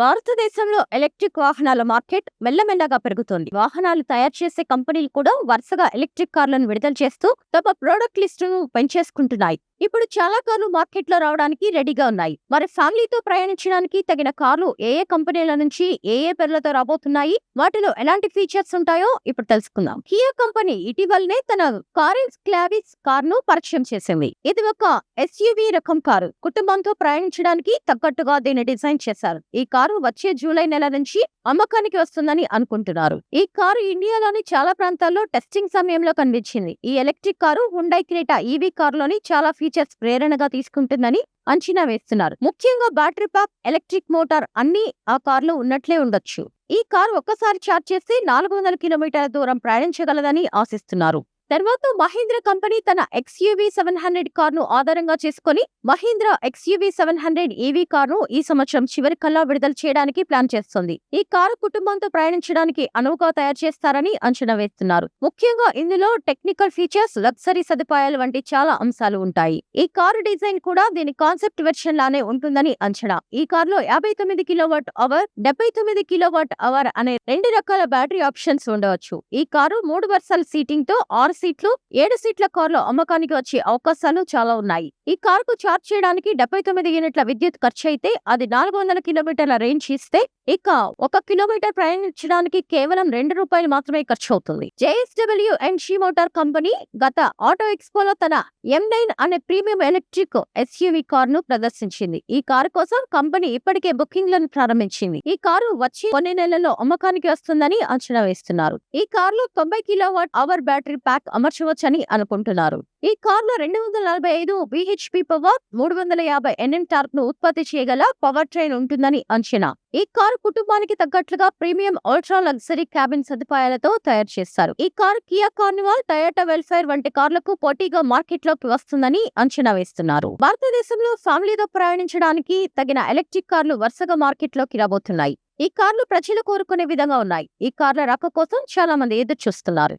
భారతదేశంలో ఎలక్ట్రిక్ వాహనాల మార్కెట్ మెల్లమెల్లగా పెరుగుతోంది. వాహనాలు తయారు చేసే కంపెనీలు కూడా వరుసగా ఎలక్ట్రిక్ కార్లను విడుదల చేస్తూ తమ ప్రోడక్ట్ లిస్టును పెంచేసుకుంటున్నాయి. ఇప్పుడు చాలా కార్లు మార్కెట్లో రావడానికి రెడీగా ఉన్నాయి. మరి ఫ్యామిలీతో ప్రయాణించడానికి తగిన కార్లు ఏ ఏ కంపెనీల నుంచి ఏ ఏ పేర్లతో రాబోతున్నాయి? వాటిలో ఎలాంటి ఫీచర్స్ ఉంటాయో ఇప్పుడు తెలుసుకుందాం. కియా కంపెనీ ఇటీవలనే తన కారెన్స్ క్లావిస్ కారును పరిచయం చేసింది. ఇది ఒక ఎస్యూవి రకం కారు. కుటుంబంతో ప్రయాణించడానికి తగ్గట్టుగా దీన్ని డిజైన్ చేశారు. ఈ కారు వచ్చే జూలై నెల నుంచి అమ్మకానికి వస్తుందని అనుకుంటున్నారు. ఈ కారు ఇండియాలోని చాలా ప్రాంతాల్లో టెస్టింగ్ సమయంలో కనిపించింది. ఈ electric car Hyundai Creta EV కారులోని చాలా ఫీచర్స్ ప్రేరణగా తీసుకుంటుందని అంచనా వేస్తున్నారు. ముఖ్యంగా బ్యాటరీ ప్యాక్ ఎలక్ట్రిక్ మోటార్ అన్ని ఆ కార్లో ఉన్నట్లే ఉండొచ్చు. ఈ కారు ఒక్కసారి ఛార్జ్ చేస్తే నాలుగు వందల కిలోమీటర్ల దూరం ప్రయాణించగలదని ఆశిస్తున్నారు. తర్వాత మహీంద్ర కంపెనీ తన ఎక్స్యూవీ సెవెన్ హండ్రెడ్ కారును ఆధారంగా చేసుకుని Mahindra XUV seven hundred EV కారును ఈ సంవత్సరం చివరి కల్లా విడుదల చేయడానికి ప్లాన్ చేస్తుంది. ఈ కారు కుటుంబంతో ప్రయాణించడానికి అనువుగా తయారు చేస్తారని అంచనా వేస్తున్నారు. ముఖ్యంగా ఇందులో టెక్నికల్ ఫీచర్స్ లగ్జరీ సదుపాయాలు వంటి చాలా అంశాలు ఉంటాయి. ఈ కారు డిజైన్ కూడా దీని కాన్సెప్ట్ వెర్షన్ లానే ఉంటుందని అంచనా. ఈ కారులో యాభై తొమ్మిది కిలోవాట్ అవర్ డెబ్బై తొమ్మిది కిలోవాట్ అవర్ అనే రెండు రకాల బ్యాటరీ ఆప్షన్స్ ఉండవచ్చు. ఈ కారు మూడు వర్సాల సీటింగ్తో ఆరు సీట్లు ఏడు సీట్ల కారులో అమ్మకానికి వచ్చే అవకాశాలు చాలా ఉన్నాయి. ఈ కారుకు చార్జ్ చేయడానికి డెబ్బై తొమ్మిది యూనిట్ల విద్యుత్ ఖర్చు అయితే అది నాలుగు వందల కిలోమీటర్ల రేంజ్ ఇస్తే ఇక ఒక కిలోమీటర్ ప్రయాణించడానికి కేవలం రెండు రూపాయలు మాత్రమే ఖర్చు అవుతుంది జేఎస్డబ్ల్యూ అండ్ షీ మోటార్ కంపెనీ గత ఆటో ఎక్స్పోలో తన ఎం నైన్ అనే ప్రీమియం ఎలక్ట్రిక్ ఎస్యూవి కారును ప్రదర్శించింది. ఈ కారు కోసం కంపెనీ ఇప్పటికే బుకింగ్లను ప్రారంభించింది. ఈ కారు వచ్చి కొన్ని నెలల్లో అమ్మకానికి వస్తుందని అంచనా వేస్తున్నారు. ఈ కారులో తొంభై కిలోవాట్ అవర్ బ్యాటరీ ప్యాక్ అమర్చవచ్చని అనుకుంటున్నారు. ఈ కార్లో రెండు వందల నలభై ఐదు బిహెచ్పి పవర్ మూడు వందల యాభై ఎన్ఎం టార్క్ను ఉత్పత్తి చేయగల పవర్ ట్రైన్ ఉంటుందని అంచనా. ఈ కారు కుటుంబానికి తగ్గట్లుగా ప్రీమియం అల్ట్రా లగ్జరీ క్యాబిన్ సదుపాయాలతో తయారు చేస్తారు. ఈ car Kia Carnival Toyota Vellfire వంటి కార్లకు పోటీగా మార్కెట్లోకి వస్తుందని అంచనా వేస్తున్నారు. భారతదేశంలో ఫ్యామిలీతో ప్రయాణించడానికి తగిన ఎలక్ట్రిక్ కార్లు వరుసగా మార్కెట్లోకి రాబోతున్నాయి. ఈ కార్లు ప్రజలు కోరుకునే విధంగా ఉన్నాయి. ఈ కార్ల రాక కోసం చాలా మంది ఎదురు చూస్తున్నారు